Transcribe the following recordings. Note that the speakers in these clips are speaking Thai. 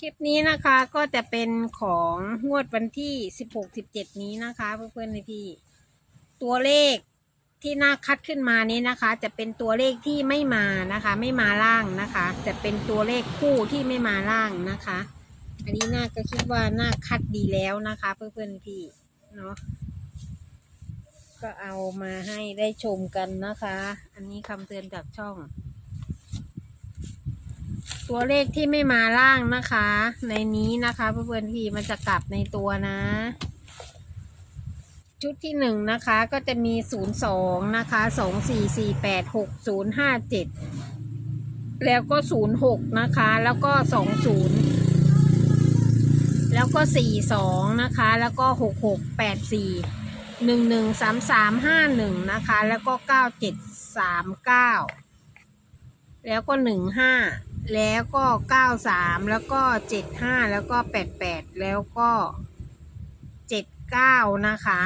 คลิปนี้นะคะก็จะเป็นของงวดวันที่สิบหกสิบเจ็ดนี้นะคะเพื่อนๆพี่ ตัวเลขที่น่าคัดขึ้นมานี้นะคะ จะเป็นตัวเลขที่ไม่มานะคะ ไม่มาล่างนะคะ จะเป็นตัวเลขคู่ที่ไม่มาล่างนะคะ อันนี้น่าก็คิดว่าน่าคัดดีแล้วนะคะ เพื่อนๆพี่เนาะก็เอามาให้ได้ชมกันนะคะ อันนี้คำเตือนจากช่อง ตัวเลขที่ไม่มาล่างนะคะ ในนี้นะคะเพื่อนๆพี่มันจะกลับในตัวนะ ชุดที่หนึ่งนะคะก็จะมีศูนย์สองนะคะสองสี่สี่แปดหกศูนย์ห้าเจ็ดแล้วก็ศูนย์หกนะคะ แล้วก็สองศูนย์แล้วก็สี่สองนะคะ แล้วก็หกหกแปดสี่หนึ่งหนึ่งสามสามห้าหนึ่งนะคะ แล้วก็เก้าเจ็ดสามเก้าแล้วก็หนึ่งห้า แล้วก็เก้าสามแล้วก็เจ็ดห้าแล้วก็แปดแปดแล้วก็เจ็ดเก้านะคะ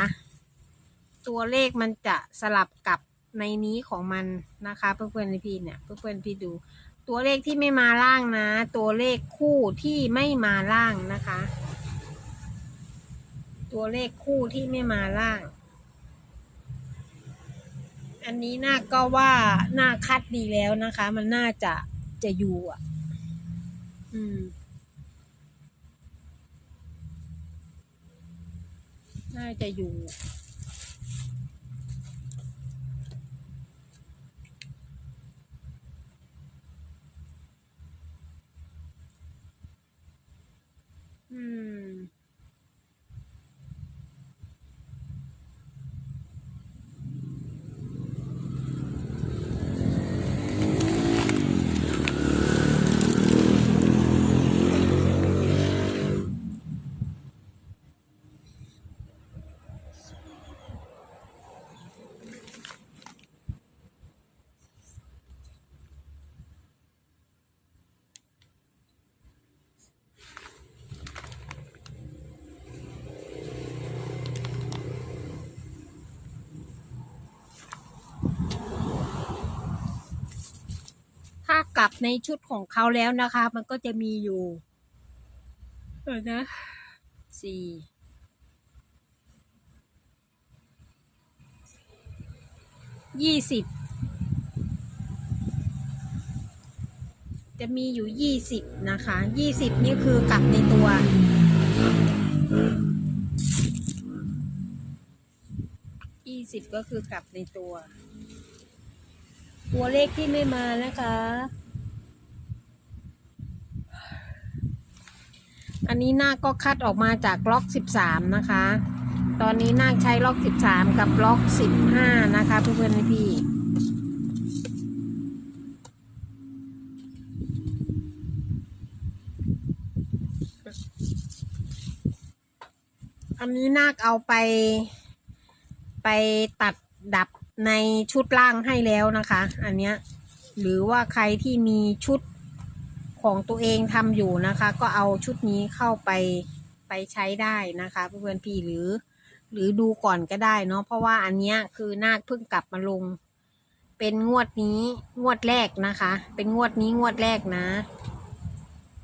ตัวเลขมันจะสลับกับในนี้ของมันนะคะ เพื่อนๆพี่เนี่ยเพื่อนๆพี่ดู ตัวเลขที่ไม่มาล่างนะ ตัวเลขคู่ที่ไม่มาล่างนะคะ ตัวเลขคู่ที่ไม่มาล่าง อันนี้น่าก็ว่าน่าคัดดีแล้วนะคะ มันน่าจะ จะอยู่อะ อืมน่าจะอยู่ อืม ถ้า กลับในชุดของเขาแล้วนะคะ มันก็จะมีอยู่เออนะสี่ยี่สิบจะมีอยู่ยี่สิบนะคะยี่สิบนี่คือกลับในตัว ยี่สิบก็คือกลับในตัว ตัวเลขที่ไม่มานะคะ อันนี้นาคก็คัดออกมาจากล็อก 13 นะคะ ตอนนี้นาคใช้ล็อก 13 กับล็อก 15 นะคะ เพื่อนๆพี่อันนี้นาคเอาไป ไปตัดดับในชุดล่างให้แล้วนะคะ อันเนี้ยหรือว่าใครที่มีชุด ของตัวเองทำอยู่นะคะ ก็เอาชุดนี้เข้าไปไปใช้ได้นะคะเพื่อนๆพี่หรือ หรือดูก่อนก็ได้เนาะเพราะว่าอันเนี้ยคือนาคเพิ่งกลับมาลง เป็นงวดนี้งวดแรกนะคะ เป็นงวดนี้งวดแรกนะ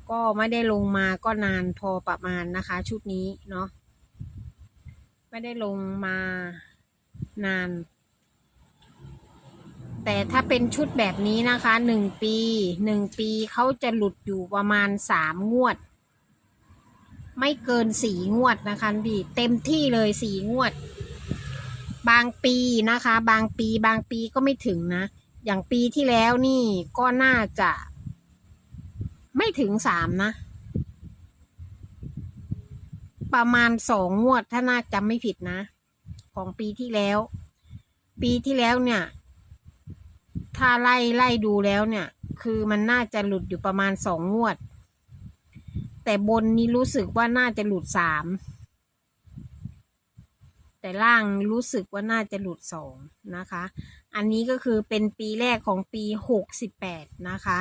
ก็ไม่ได้ลงมาก็นานพอประมาณนะคะ ชุดนี้เนาะไม่ได้ลงมานาน แต่ถ้าเป็นชุดแบบนี้นะคะหนึ่งปีหนึ่งปีเขาจะหลุดอยู่ประมาณสามงวด ไม่เกินสี่งวดนะคะพี่เต็มที่เลยสี่งวด บางปีนะคะ บางปีบางปีก็ไม่ถึงนะ อย่างปีที่แล้วนี่ก็น่าจะ ไม่ถึงสามนะ ประมาณสองงวดถ้าน่าจำไม่ผิดนะ ของปีที่แล้ว ปีที่แล้วเนี่ย ถ้าไล่ไล่ดูแล้วเนี่ย คือมันน่าจะหลุดอยู่ประมาณสองงวด แต่บนนี้รู้สึกว่าน่าจะหลุดสามแต่ล่างรู้สึกว่าน่าจะหลุดสองนะคะ อันนี้ก็คือเป็นปีแรกของปีหกสิบแปดนะคะ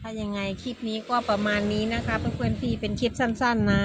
ถ้ายังไงคลิปนี้ก็ประมาณนี้นะคะ เพื่อนๆพี่เป็นคลิปสั้น ๆ นะ